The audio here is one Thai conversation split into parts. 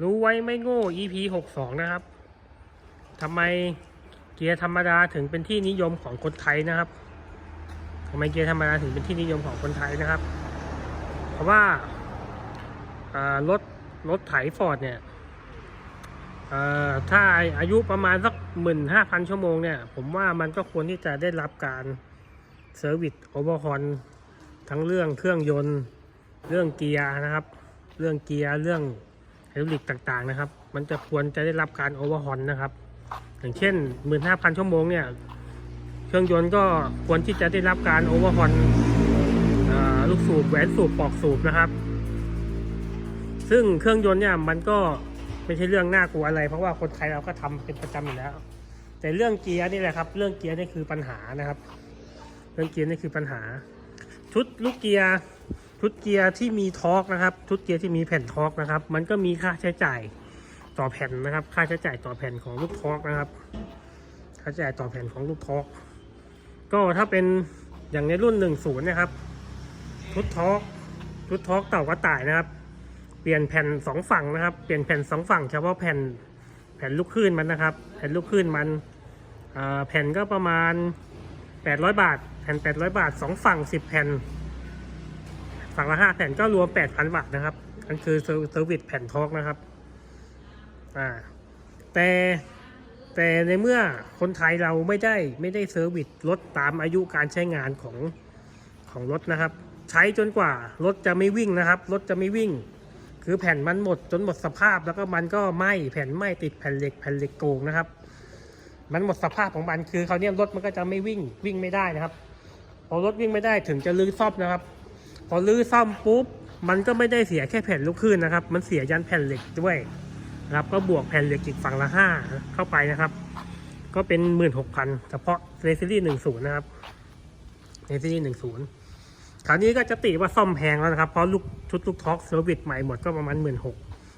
รู้ไว้ไม่โง่ EP หกสองนะครับทำไมเกียร์ธรรมดาถึงเป็นที่นิยมของคนไทยนะครับทำไมเกียร์ธรรมดาถึงเป็นที่นิยมของคนไทยนะครับ เพราะว่ารถรถไถฟอร์ดเนี่ยถ้าอายุประมาณสักหมื่นห้าพันชั่วโมงเนี่ย ผมว่ามันก็ควรที่จะได้รับการเซอร์วิสโอเวอร์ฮอนทั้งเรื่องเครื่องยนต์ เรื่องเกียร์นะครับ เรื่องเกียร์เรื่อง ไฮดรอลิกต่างๆนะครับ มันจะควรจะได้รับการโอเวอร์ฮอนนะครับ อย่างเช่น 15,000 ชั่วโมงเนี่ย เครื่องยนต์ก็ควรที่จะได้รับการโอเวอร์ฮอนลูกสูบแหวนสูบปลอกสูบนะครับ ซึ่งเครื่องยนต์เนี่ยมันก็ไม่ใช่เรื่องน่ากลัวอะไร เพราะว่าคนไทยเราก็ทำเป็นประจำอยู่แล้ว แต่เรื่องเกียร์นี่แหละครับ เรื่องเกียร์นี่คือปัญหานะครับ เรื่องเกียร์นี่คือปัญหา ชุดลูกเกียร์ ชุดเกียร์ที่มีทอร์กนะครับชุดเกียร์ที่มีแผ่นทอร์กนะครับ มันก็มีค่าใช้จ่ายต่อแผ่นนะครับ ค่าใช้จ่ายต่อแผ่นของลูกทอร์กนะครับ ค่าใช้จ่ายต่อแผ่นของลูกทอร์กก็ถ้าเป็นอย่างในรุ่น 10 นะครับชุดทอร์กชุดทอร์กเต่ากระต่ายนะครับ เปลี่ยนแผ่นสองฝั่งนะครับ เปลี่ยนแผ่นสองฝั่งเฉพาะแผ่นแผ่นลูกคลื่นมันนะครับ แผ่นลูกคลื่นมันแผ่นก็ประมาณ 800 บาท แผ่น 800 บาทสองฝั่ง 10 แผ่น ฝั่งละห้าแผ่นก็รวม8,000บาทนะครับอันคือเซอร์เซอร์วิสแผ่นทอกนะครับอ่าแต่แต่ในเมื่อคนไทยเราไม่ได้ไม่ได้เซอร์วิสรถตามอายุการใช้งานของของรถนะครับ ใช้จนกว่ารถจะไม่วิ่งนะครับ รถจะไม่วิ่ง คือแผ่นมันหมดจนหมดสภาพแล้วก็มันก็ไหม้แผ่นไหม้ติดแผ่นเหล็กแผ่นเหล็กโกงนะครับ มันหมดสภาพของมันคือเขาเนี่ยรถมันก็จะไม่วิ่งวิ่งไม่ได้นะครับพอรถวิ่งไม่ได้ถึงจะลื้อซ่อมนะครับ พอลื้อซ่อมปุ๊บ มันก็ไม่ได้เสียแค่แผ่นลูกคลื่นนะครับ มันเสียยันแผ่นเหล็กด้วยนะครับ ก็บวกแผ่นเหล็กอีกฝั่งละห้าเข้าไปนะครับ ก็เป็นหมื่นหกพันเฉพาะในซีรีส์หนึ่งศูนย์นะครับ ในซีรีส์หนึ่งศูนย์คราวนี้ก็จะติว่าซ่อมแพงแล้วนะครับเพราะลูกชุดลูกท็อกเซอร์วิสใหม่หมดก็ประมาณหมื่นหก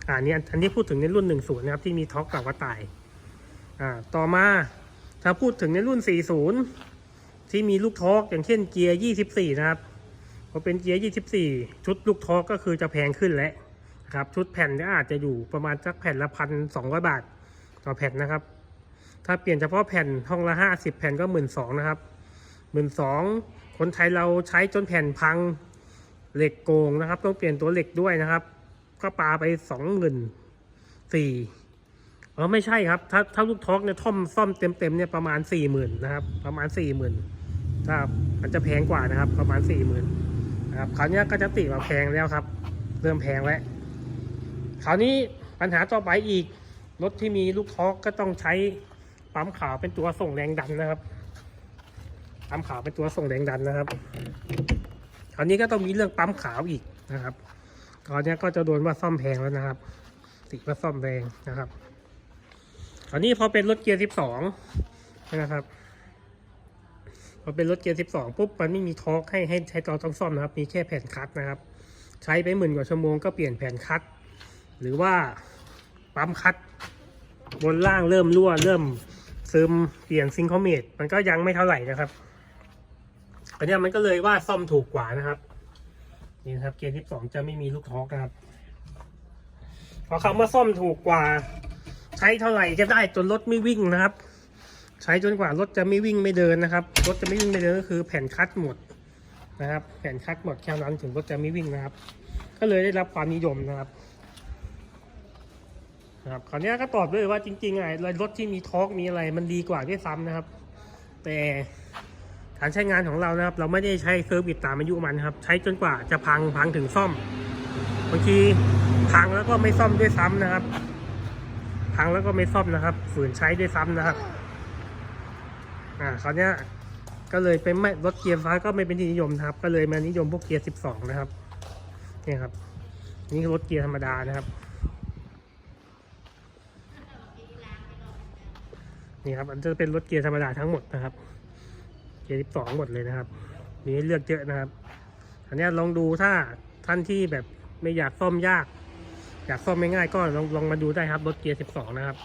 อ่านี่อันนี้พูดถึงในรุ่นหนึ่งศูนย์นะครับที่มีท็อกกับกระต่ายอ่าต่อมาถ้าพูดถึงในรุ่น40ที่มีลูกท็อกอย่างเช่นเกียร์24นะครับ พอเป็นเกียร์ 24 ชุดลูกทอกก็คือจะแพงขึ้นแล้วนะครับ ชุดแผ่นก็อาจจะอยู่ประมาณสักแผ่นละพันสองบาท ต่อแผ่นนะครับ ถ้าเปลี่ยนเฉพาะแผ่นห้องละ 50 แผ่นก็1 2ื่นสองนะครับ1 2ื่นสองคนไทยเราใช้จนแผ่นพังเหล็กโกงนะครับ ต้องเปลี่ยนตัวเหล็กด้วยนะครับ ก็ปาไป24,000เออไม่ใช่ครับ ถ้าถ้าลูกท็อกเนี่ยท่อมซ่อมเต็มเต็มๆเนี่ยประมาณสี่หมื่นนะครับ ประมาณสี่หมื่นถ้ามันจะแพงกว่านะครับ ประมาณสี่หมื่น นะครับคราวนี้ก็จะติว่าแพงแล้วครับ เริ่มแพงแล้วคราวนี้ปัญหาต่อไปอีกรถที่มีลูกท็อกก็ต้องใช้ปั๊มขาวเป็นตัวส่งแรงดันนะครับปั๊มขาวเป็นตัวส่งแรงดันนะครับคราวนี้ก็ต้องมีเรื่องปั๊มขาวอีกนะครับคราวนี้ก็จะโดนว่าซ่อมแพงแล้วนะครับ ติว่าซ่อมแรงนะครับคราวนี้พอเป็นรถเกียร์12นะครับ พอเป็นรถเกียร์ 12 ปุ๊บ มันไม่มีทอร์กให้ให้ใช้ตอนต้องซ่อมนะครับ มีแค่แผ่นคัดนะครับ ใช้ไปหมื่นกว่าชั่วโมงก็เปลี่ยนแผ่นคัดหรือว่าปั๊มคัดบนล่างเริ่มรั่ว เริ่มซึมเปลี่ยนซิงคอมเมตมันก็ยังไม่เท่าไหร่นะครับอันนี้มันก็เลยว่าซ่อมถูกกว่านะครับ นี่ครับเกียร์ 12 จะไม่มีลูกทอร์กนะครับพอคำว่าซ่อมถูกกว่า ใช้เท่าไหร่ก็ได้จนรถไม่วิ่งนะครับ ใช้จนกว่ารถจะไม่วิ่งไม่เดินนะครับ รถจะไม่วิ่งไม่เดินก็คือแผ่นคัดหมดนะครับ แผ่นคัดหมดแค่นั้นถึงรถจะไม่วิ่งนะครับ ก็เลยได้รับความนิยมนะครับนะครับคราวนี้ก็ตอบด้วยว่าจริงๆไอ้รถที่มีทอร์กมีอะไรมันดีกว่าด้วยซ้ำนะครับ แต่การใช้งานของเรานะครับ เราไม่ได้ใช้เซอร์วิสตามอายุมันครับ ใช้จนกว่าจะพังพังถึงซ่อมบางทีพังแล้วก็ไม่ซ่อมด้วยซ้ำนะครับ พังแล้วก็ไม่ซ่อมนะครับ ฝืนใช้ด้วยซ้ำนะครับ อ่าคราวเนี้ยก็เลยเป็นไม่รถเกียร์ฟ้าก็ไม่เป็นที่นิยมครับ ก็เลยมานิยมพวกเกียร์12 นะครับนี่ครับ นี่คือรถเกียร์ธรรมดานะครับนี่ครับอันจะเป็นรถเกียร์ธรรมดาทั้งหมดนะครับ เกียร์12 หมดเลยนะครับ มีให้เลือกเยอะนะครับอันนี้ลองดูถ้าท่านที่แบบไม่อยากซ่อมยาก อยากซ่อมไม่ง่ายก็ลองลองมาดูได้ครับรถเกียร์12 นะครับ